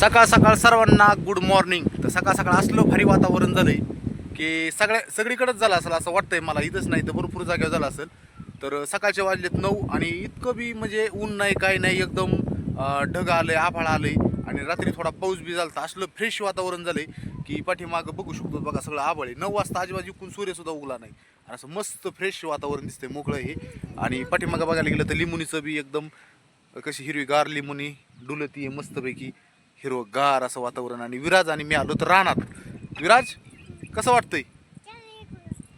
सकाळ सकाळ सर्वांना गुड मॉर्निंग तर सकाळ सकाळ असलं भारी वातावरण झालंय की सगळ्या सगळीकडेच झालं असेल असं वाटतंय मला. इथंच नाही तर भरपूर जागेवर झालं असेल. तर सकाळचे वाजलेत नऊ आणि इतकं बी म्हणजे ऊन नाही काय नाही एकदम ढग आलं आहे आभाळ आलंय आणि रात्री थोडा पाऊस बी झाला असलं फ्रेश वातावरण झालं आहे की पाठीमागं बघू शकतो बघा सगळं आभाळ आहे. नऊ वाजता आजूबाजू इकून सूर्यसुद्धा उगला नाही. आणि असं मस्त फ्रेश वातावरण दिसतंय मोकळं हे. आणि पाठीमागं बघायला गेलं तर लिमुनीचं बी एकदम कशी हिरवीगार लिमुनी डुलती आहे मस्तपैकी. हिरवं गार असं वातावरण आणि विराज आणि मी आलो तर रानात. विराज कसं वाटतंय?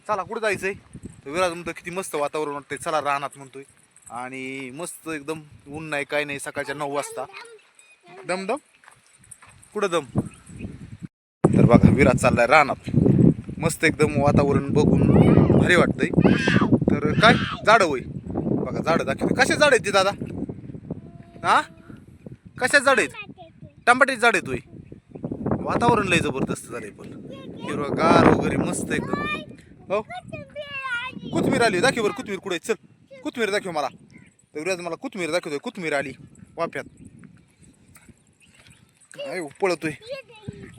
चला कुठं जायचंय? तर विराज म्हणतो किती मस्त वातावरण वाटतंय. चला रानात म्हणतोय. आणि मस्त एकदम ऊन नाही काय नाही सकाळच्या नऊ वाजता. दम दम कुठं दम? तर बघा विराज चाललाय रानात. मस्त एकदम वातावरण बघून भारी वाटतंय. तर काय? झाडं होय. बघा झाडं दाखवते. कशा झाड आहेत ते दादा? हा? कशाच झाड आहेत? टमाट्याची झाड येतोय वातावरण लय जबरदस्त झालंय पण. हिरवा गार वगैरे मस्त एकदम. हो? कोथमीर आली दाखव बरं कोथमीर कुठे चल कोथमीर दाखव मला. तर मला कोथमीर दाखवतोय कोथमीर आली. वाफ्यात. काय हो, पळतोय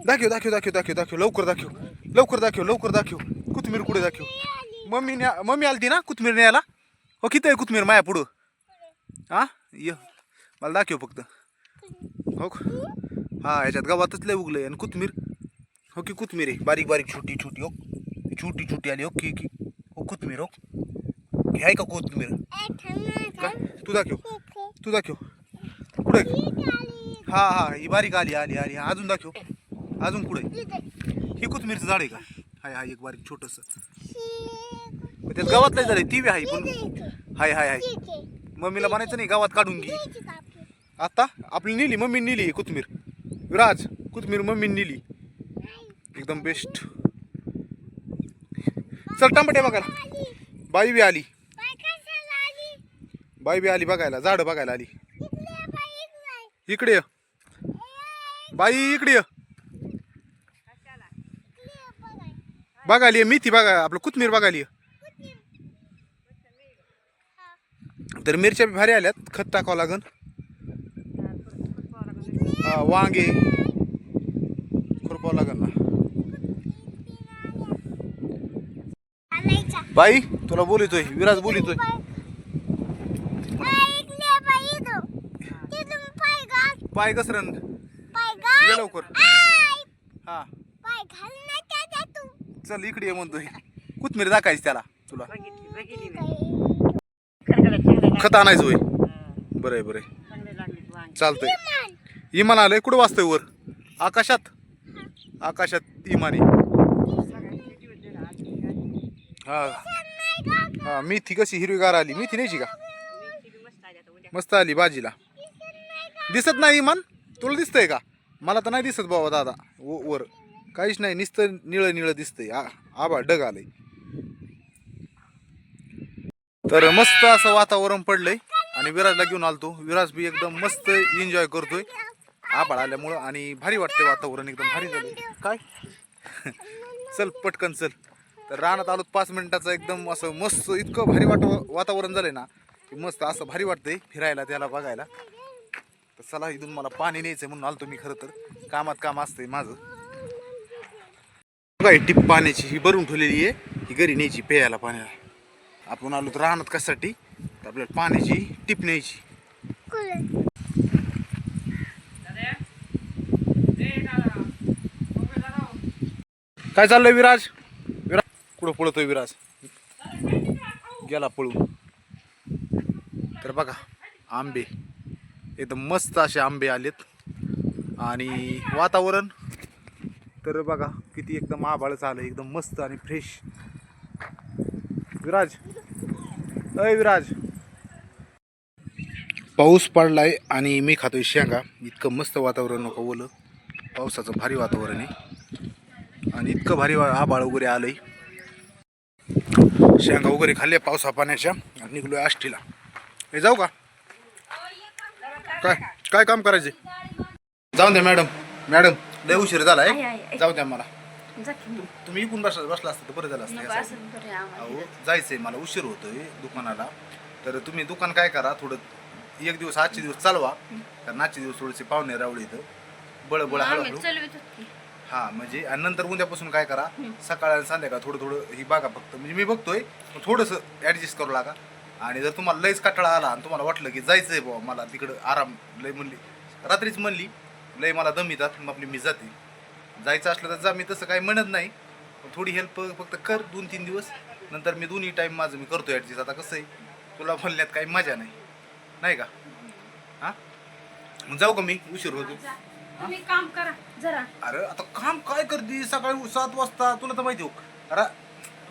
दाखव दाखव दाखव दाखव दाखव लवकर दाखव. लवकर दाखव लवकर दाखव. कोथमीर कुठे दाखव? मम्मी न्या मम्मी आलती ना कोथमीर न्यायला? हो किती आहे कोथमीर माया पुढं? हा? ये. मला दाखव फक्त. हो हा याच्यात गावातच लय उगलंय. आणि कोथमीर? हो की कोथमीर आहे. बारीक बारीक छोटी छोटी हो. छोटी छोटी आली हो की की. हो कोथमीर हो. हे आहे का कोथमीर? काय? तू दाखव. तू दाखव. कुठे हा हा ही बारीक आली आली आली. अजून दाखव. अजून कुठे ही कोथमीरचं झाड आहे का? हाय हाय एक बारीक छोटस. त्यात गावात नाही झालंय. ती बी आहे पण हाय हाय हाय. मम्मीला म्हणायचं नाही गावात काढून घे. आता आपली नेली मम्मी नेली कोथमीर. विराज कोथमीर मम्मी नेली. एकदम बेस्ट चल टमाटे बघायला. बाई बी आली. बाई बी आली बघायला झाड बघायला आली. इकडे ये. बाई इकडे ये. बघायला ये मेथी बघा आपलं कोथमीर बघायली ये. तर मिरच्या बी भारी आल्यात खत टाकावं लागन. वांगे खुरपावं लागन ना बाई तुला बोलितोय विराज बोलितोय पाय घसरण ये लवकर हा चल इकडे ये म्हणतोय कोथमीर दाखायची त्याला तुला खत आणायचं होय बरं आहे बरं आहे चालतंय इमान आलंय कुठं वाजतंय वर? आकाशात? आकाशात इमाने हा. हा मेथी कशी हिरवीगार आली. मेथी न्यायची का? मस्त आली भाजीला. दिसत नाही इमान? तुला दिसतंय का? मला तर नाही दिसत बाबा दादा. व- वर. काहीच नाही. निसतं निळं निळं दिसतंय. आ- आबा ढग आलंय. तर मस्त असं वातावरण पडलंय. आणि विराजला घेऊन आलतो. विराज बी एकदम मस्त एन्जॉय करतोय. आभाळ आल्यामुळं आणि भारी वाटतंय वातावरण एकदम भारी झालं काय? चल पटकन चल. तर रानात आलो पाच मिनिटाचं एकदम असं मस्त इतकं भारी वाट वातावरण झालंय ना. की मस्त असं भारी वाटतंय फिरायला त्याला बघायला. तर चला इथून मला पाणी न्यायचंय म्हणून आलतो मी खरं तर. कामात काम असतंय माझं. बघा ही टीप पाण्याची ही भरून ठेवलेली आहे. ही घरी न्यायची प्यायला पाण्याला. आपण आलो तर राहणार कशासाठी? तर आपल्याला पाण्याची टीप न्यायची. काय चाललंय विराज? विराज कुठं पळतोय विराज? गेला पळून. तर बघा आंबे. एकदम मस्त असे आंबे आलेत. आणि वातावरण तर बघा किती एकदम आभाळ आलं एकदम मस्त आणि फ्रेश विराज? अय विराज. पाऊस पडलाय आणि मी खातोय शेंगा. इतकं मस्त वातावरण नको बोल पावसाचं भारी वातावरण आहे. आणि इतकं भारी आभाळ वगैरे आलंय. शेंगा वगैरे खाल्ल्या पावसा पाण्याच्या आणि निघलोय आष्टीला. हे जाऊ का? काय काय काम करायचे जाऊन द्या मॅडम. मॅडम लय उशीर झालाय आहे. जाऊ द्या मला. तुम्ही इकून बसला बसला असतं तर बरं झालं असतं. अहो जायचंय मला उशीर होतोय दुकानाला. तर तुम्ही दुकान काय करा थोडं एक दिवस आजचे दिवस चालवा. कारण आजचे दिवस थोडेसे पाहुणे रावळे इथं बळ बळ हळूहळू हा म्हणजे आणि नंतर उद्यापासून काय करा सकाळ आणि संध्याकाळ थोडं थोडं ही बघा फक्त. म्हणजे मी बघतोय पण थोडंसं ऍडजस्ट करू लागा. आणि जर तुम्हाला लयच कटाळा आला आणि तुम्हाला वाटलं की जायचंय बाबा मला तिकडं आराम लय म्हणली. रात्रीच म्हणली लय मला दम येतात मग आपली मी जाते. जायचं असलं तर जा मी तसं काही म्हणत नाही. थोडी हेल्प फक्त कर दोन तीन दिवस नंतर मी दोन्ही टाईम माझं मी करतो ॲडजस्ट आता कसं आहे तुला बोलण्यात काही मजा नाही. नाही का? हां? जाऊ का मी? उशीर होतो. तुम्ही काम करा जरा. अरे आता काम काय करते? सकाळी सात वाजता तुला तर माहिती हो. अरे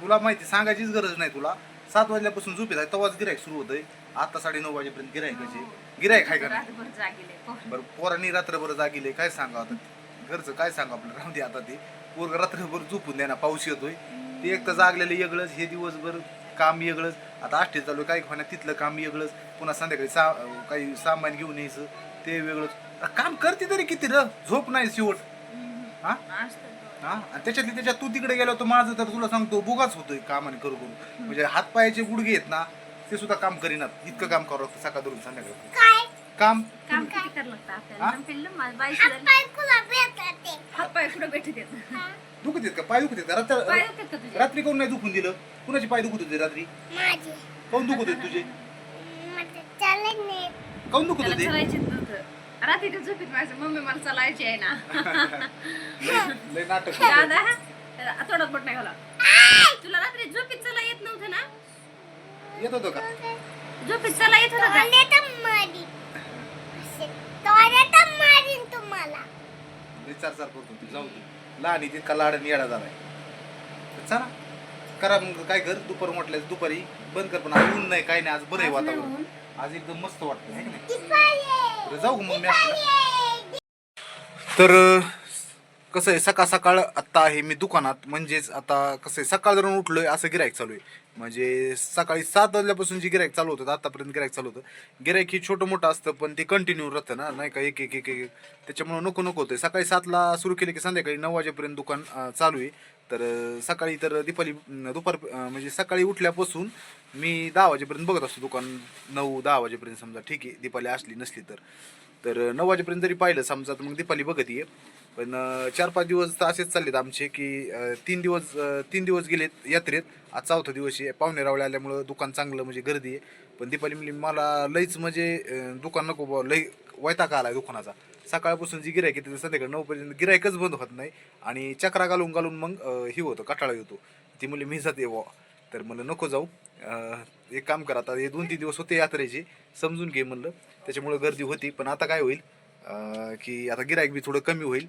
तुला माहिती सांगायचीच गरज नाही तुला. सात वाजल्यापासून झोपेत आहे तेव्हाच गिरायक सुरू होतंय. आता साडे नऊ वाजेपर्यंत गिरायकाचे गिरायक आहे का रात्रभर जागेले पोरं. बरं पोरांनी रात्रभर जागिले काय सांगा आता? घरचं काय सांगा आपलं राहू दे आता ते. पोरग रात्रभर झोपून द्या ना पाऊस येतोय. ते एक तर जागलेलं वेगळंच हे दिवसभर काम वेगळंच आता आष्टे चालू आहे, काही होण्या तिथलं काम वेगळंच पुन्हा संध्याकाळी सा काही सामान घेऊन यायचं ते वेगळंच. काम करते तरी किती र? झोप नाही शेवट. हा. हा? आणि त्याच्यातली त्याच्यात तू तिकडे गेलो तर माझं तर तुला सांगतो बुगाच होतोय कामाने करू करू म्हणजे हातपायाचे गुडघे आहेत ना ते सुद्धा काम करीनात. इतकं काम करावं लागतं सकाळ धरून संध्याकाळ. काय? काम? काम किती करावं लागतं? आपल्याला हात येत दुखत आहेत का? पाय दुखत आहेत पाय रात्र दुखतात का तुझे? रात्री कोण नाही दुखून दिलं? कुणाचे पाय दुखत होते रात्री? माझे. काऊन दुखत होते तुझे? काऊन दुखत होते? रात्रीच्या झोपेत माझं मम्मी मला चालायची आहे ना. लय नाटक दादा थोडा बोट नाही घाला तुला रात्री झोपेत चला येत नव्हतं ना? येत होतं का? झोपेत चला येत होतं का? चार करतो तू जाऊ दे. लहान आहे तितका लाड येडा झालाय. चला. करा मग काय कर दुपार म्हटलं दुपारी. बंद कर पण आज ऊन नाही काय नाही आज बरं आहे वातावरण. आज एकदम मस्त वाटतं है की नाही? जाऊ मग तर कसं आहे सकाळ सकाळ आत्ता आहे मी दुकानात म्हणजेच आता कसं आहे सकाळ जरून उठलोय असं गिरायक चालू आहे. म्हणजे सकाळी सात वाजल्यापासून जी गिरायक चालू होतं आतापर्यंत गिरायक चालू होतं. गिरायक ही छोटं मोठं असतं पण ते कंटिन्यू राहतं ना नाही का एक एक एक एक त्याच्यामुळे नको नको होतं सकाळी सातला सुरू केलं की संध्याकाळी नऊ वाजेपर्यंत दुकान चालू आहे. तर सकाळी तर दिपाली दुपार म्हणजे सकाळी उठल्यापासून मी दहा वाजेपर्यंत बघत असतो दुकान. नऊ दहा वाजेपर्यंत समजा ठीक आहे दीपाली असली नसली तर. तर नऊ वाजेपर्यंत जरी पाहिलं समजा तर मग दीपाली बघत ये पण चार पाच दिवस तर असेच चाललेत आमचे की तीन दिवस तीन दिवस गेलेत यात्रेत. आज चौथा दिवस आहे. पाहुणे रावळे आल्यामुळं दुकान चांगलं म्हणजे गर्दी आहे. पण दीपाली म्हणली मला लईच म्हणजे दुकान नको बुवा, लई वैताग आहे दुकानाचा. सकाळपासून जी गिरायक येते संध्याकाळी नऊपर्यंत गिरायकच बंद होत नाही आणि चक्रा घालून घालून मग हे ही होतं कटाळा येतो. ती म्हणली मी जाते बुवा. तर म्हणलं नको जाऊ. एक काम करा आता हे दोन तीन दिवस होते यात्रेचे. समजून घे म्हणलं. त्याच्यामुळं गर्दी होती. पण आता काय होईल की आता गिरायक बी थोडं कमी होईल.